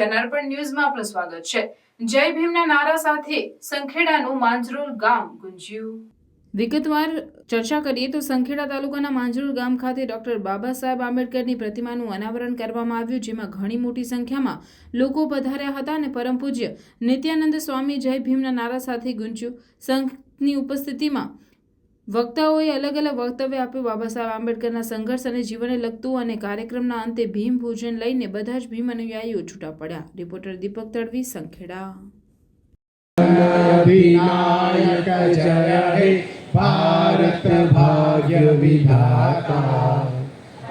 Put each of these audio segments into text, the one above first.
જનાર્પણ ન્યૂઝમાં આપનું સ્વાગત છે. જય ભીમના નારા સાથે સંખેડાનું માંજરોલ ગામ ગુંજ્યું. વિગતવાર ચર્ચા કરીએ તો સંખેડા તાલુકાના માંજરોલ ગામ ખાતે ડોક્ટર બાબા સાહેબ આંબેડકરની પ્રતિમાનું અનાવરણ કરવામાં આવ્યું, જેમાં ઘણી મોટી સંખ્યામાં લોકો પધાર્યા હતા અને પરમ પૂજ્ય નિત્યાનંદ સ્વામી જય ભીમના નારા સાથે ગુંજ્યું. સંઘની ઉપસ્થિતિમાં વક્તાઓએ અલગ અલગ વક્તવ્ય આપ્યું. બાબા સાહેબ આંબેડકરના સંઘર્ષ અને જીવનને લગતું અને કાર્યક્રમના અંતે ભીમ ભોજન લઈને બધા જ ભીમ અનુયાયીઓ છૂટા પડ્યા. રિપોર્ટર દીપક તડવી, સંખેડા. ભારત ભાગ્ય વિધાતા।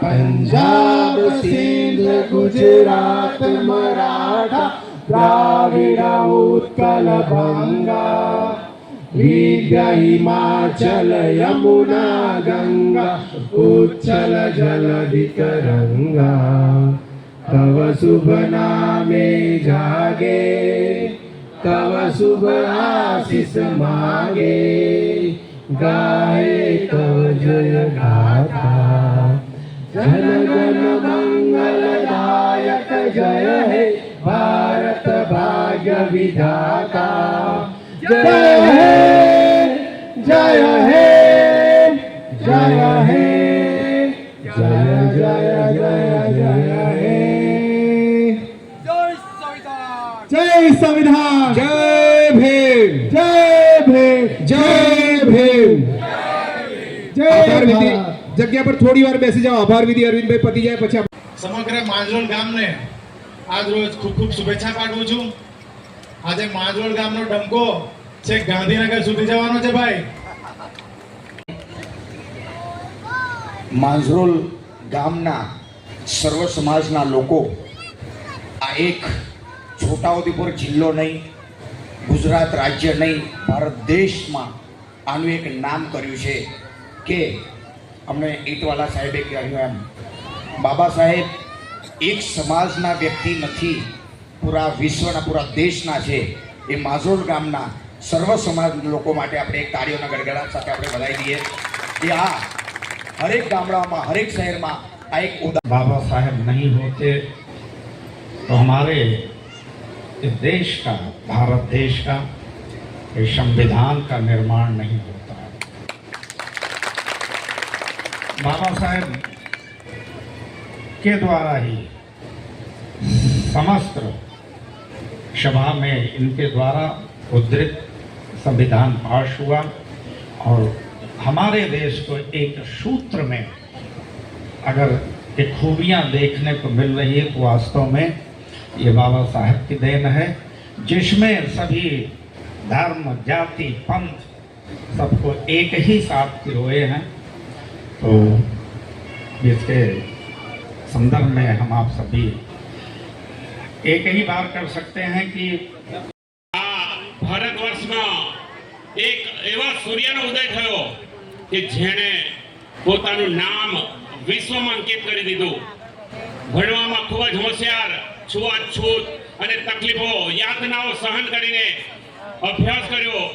પંજાબ, સિંધ, ગુજરાત, મરાઠા, દ્રાવિડ, ઉત્કલ ભંગા द्राविड उत्कल बंगा विद्या हिमाचल यमुना गंगा उच्चल जलधि तरंगा तव शुभ नामे जागे तव शुभ आशीष मागे गाए तव जय गाथा जन गण मंगलदायक जय हे भारत भाग्य विधाता જય હે જય હે જય હે જય જય જય જય હે જય સંવિધાન જય ભીમ જય ભીમ જય ભીમ જય ભીમ જગ્યા પર થોડી વાર બેસી જાઓ આભાર વિધિ અરવિંદભાઈ પતી જાય પછી સમગ્ર માંજરોલ ગામને આજ રોજ ખૂબ ખૂબ શુભેચ્છા પાઠવું છું આજે માંજરોલ ગામનો ડંકો છેક ગાંધીનગર સુધી જવાનો છે, ભાઈ. માંઝરોલ ગામના સર્વ સમાજના લોકો આ એક છોટાઉદેપુર જિલ્લો નહીં, ગુજરાત રાજ્ય નહીં, ભારત દેશમાં આનું એક નામ કર્યું છે કે અમને ઈટવાલા સાહેબે કહ્યું એમ. બાબા સાહેબ, એક સમાજના વ્યક્તિ નથી, પૂરા વિશ્વના, પૂરા દેશના છે. એ માઝોલ ગામના સર્વ સમાજ લોકો માટે આપણે એક તાળીઓના ગડગડાટ સાથે આપણે વધાવી દઈએ કે આ हर एक गामड़ा हर एक शहर में आ एक उदा बाबा साहेब नहीं होते तो हमारे इस देश का भारत देश का ये संविधान का निर्माण नहीं होता बाबा साहेब के द्वारा ही समस्त सभा में इनके द्वारा उद्धृत संविधान पास हुआ और हमारे देश को एक सूत्र में अगर ये खूबियाँ देखने को मिल रही है तो वास्तव में ये बाबा साहब की देन है, जिसमें सभी धर्म, जाति, पंथ सबको एक ही साथ पिरोए हैं। तो इसके संदर्भ में हम आप सभी एक ही बात कर सकते हैं कि એવા સૂર્યનો ઉદય થયો કે જેણે પોતાનું નામ વિશ્વમાં અંકિત કરી દીધું. ભણવામાં ખૂબ જ હોશિયાર છૂઆછૂત અને તકલીફો, યાતનાઓ સહન કરીને અભ્યાસ કર્યો.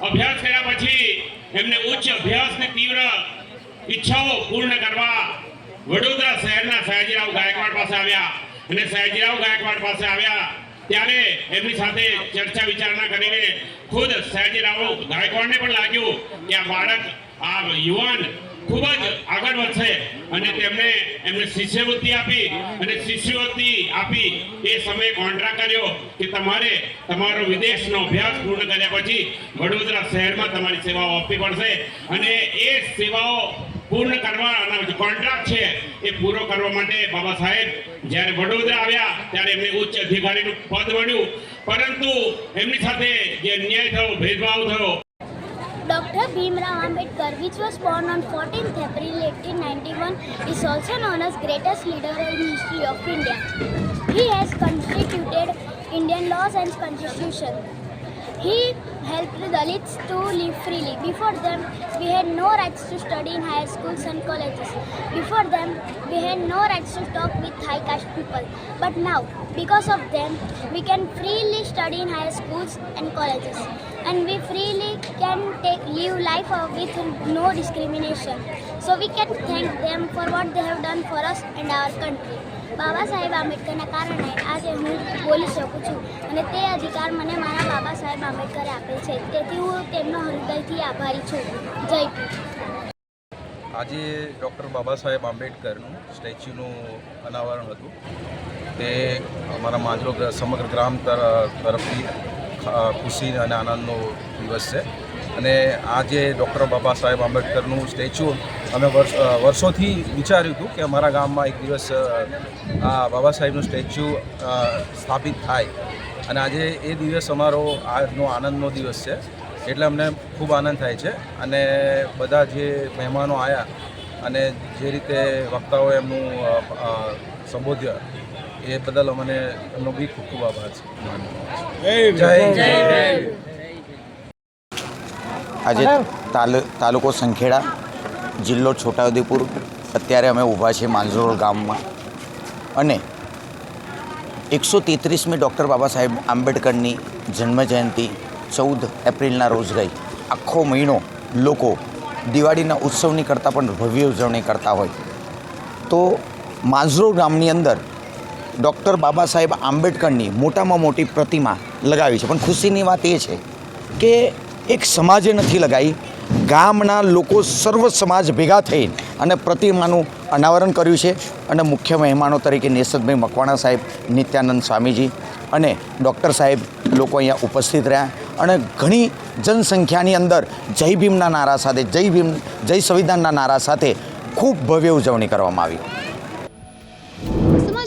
અભ્યાસ કર્યા પછી એમને ઉચ્ચ અભ્યાસની તીવ્ર ઈચ્છાઓ પૂર્ણ કરવા વડોદરા શહેરના સયાજીરાવ ગાયકવાડ પાસે આવ્યા. અને સયાજીરાવ ગાયકવાડ પાસે આવ્યા ત્યારે એમની સાથે ચર્ચા વિચારણા કરીને ખુદ સયાજીરાવ ગાયકવાડને પણ લાગ્યું કે આ બાળક, આ યુવાન ખૂબ જ આગળ વધશે અને તેમણે એમને શિષ્યવૃત્તિ આપી અને શિષ્યવૃત્તિ આપી એ સમયે કોન્ટ્રાક્ટ કર્યો કે તમારે તમારો વિદેશનો અભ્યાસ પૂર્ણ કર્યા પછી વડોદરા શહેરમાં તમારી સેવાઓ આપવી પડશે અને એ સેવાઓ પૂર્ણ કરવાના જે કોન્ટ્રાક્ટ છે એ પૂરો કરવા માટે બાબા સાહેબ જ્યારે વડોદરા આવ્યા ત્યારે એમને ઉચ્ચ અધિકારીનું પદ મળ્યું પરંતુ એમની સાથે જે અન્યાય થયો ભેદભાવ થયો Dr. Bhimrao Ambedkar, which was born on 14th April 1891, is also known as greatest leader in history of India. He has constituted Indian laws and constitution. He helped Dalits to live freely. Before them, we had no rights to study in higher schools and colleges. Before them, we had no rights to talk with high caste people. But now, because of them, we can freely study in higher schools and colleges. And we freely can take, live life with no discrimination. So we can thank them for what they have done for us and our country. Baba Saheb આંબેડકરના કારણે આજે હું બોલી શકું છું. અને તે અધિકાર મને મારા બાબા સાહેબ આંબેડકરે આપેલ છે. તેથી હું તેમનો હૃદયથી આભારી છું. જય આજે ડૉક્ટર બાબા સાહેબ આંબેડકરનું સ્ટેચ્યુનું અનાવરણ હતું. તે અમારા માંજરો સમગ્ર ગ્રામ તર- તરફથી ખુશી અને આનંદનો દિવસ છે. અને આજે ડૉક્ટર બાબા સાહેબ આંબેડકરનું સ્ટેચ્યુ અમે વર્ષ વર્ષોથી વિચાર્યું હતું કે અમારા ગામમાં એક દિવસ આ બાબા સાહેબનું સ્ટેચ્યુ સ્થાપિત થાય. અને આજે એ દિવસ અમારો આજનો આનંદનો દિવસ છે. એટલે અમને ખૂબ આનંદ થાય છે. અને બધા જે મહેમાનો આવ્યા અને જે રીતે વક્તાઓએ એમનું સંબોધ્યા એ બદલ અમને એમનો બી ખૂબ ખૂબ આભાર છે. જય જય આજે તાલુ તાલુકો સંખેડા જિલ્લો છોટાઉદેપુર અત્યારે અમે ઊભા છીએ માંજરોળ ગામમાં. અને એકસો તેત્રીસમી ડૉક્ટર બાબા સાહેબ આંબેડકરની જન્મજયંતિ ચૌદ એપ્રિલના રોજ ગઈ. આખો મહિનો લોકો દિવાળીના ઉત્સવની કરતાં પણ ભવ્ય ઉજવણી કરતા હોય. તો માંજરોળ ગામની અંદર ડૉક્ટર બાબા સાહેબ આંબેડકરની મોટામાં મોટી પ્રતિમા લગાવી છે. પણ ખુશીની વાત એ છે કે એક સમાજે નથી લગાવી ગામના લોકો સર્વ સમાજ ભેગા થઈ અને પ્રતિમાનું અનાવરણ કર્યું છે. અને મુખ્ય મહેમાનો તરીકે નેસદભાઈ મકવાણા સાહેબ, નિત્યાનંદ સ્વામીજી અને ડૉક્ટર સાહેબ લોકો અહીંયા ઉપસ્થિત રહ્યા. અને ઘણી જનસંખ્યાની અંદર જય ભીમના નારા સાથે, જય ભીમ, જય સંવિધાનના નારા સાથે ખૂબ ભવ્ય ઉજવણી કરવામાં આવી.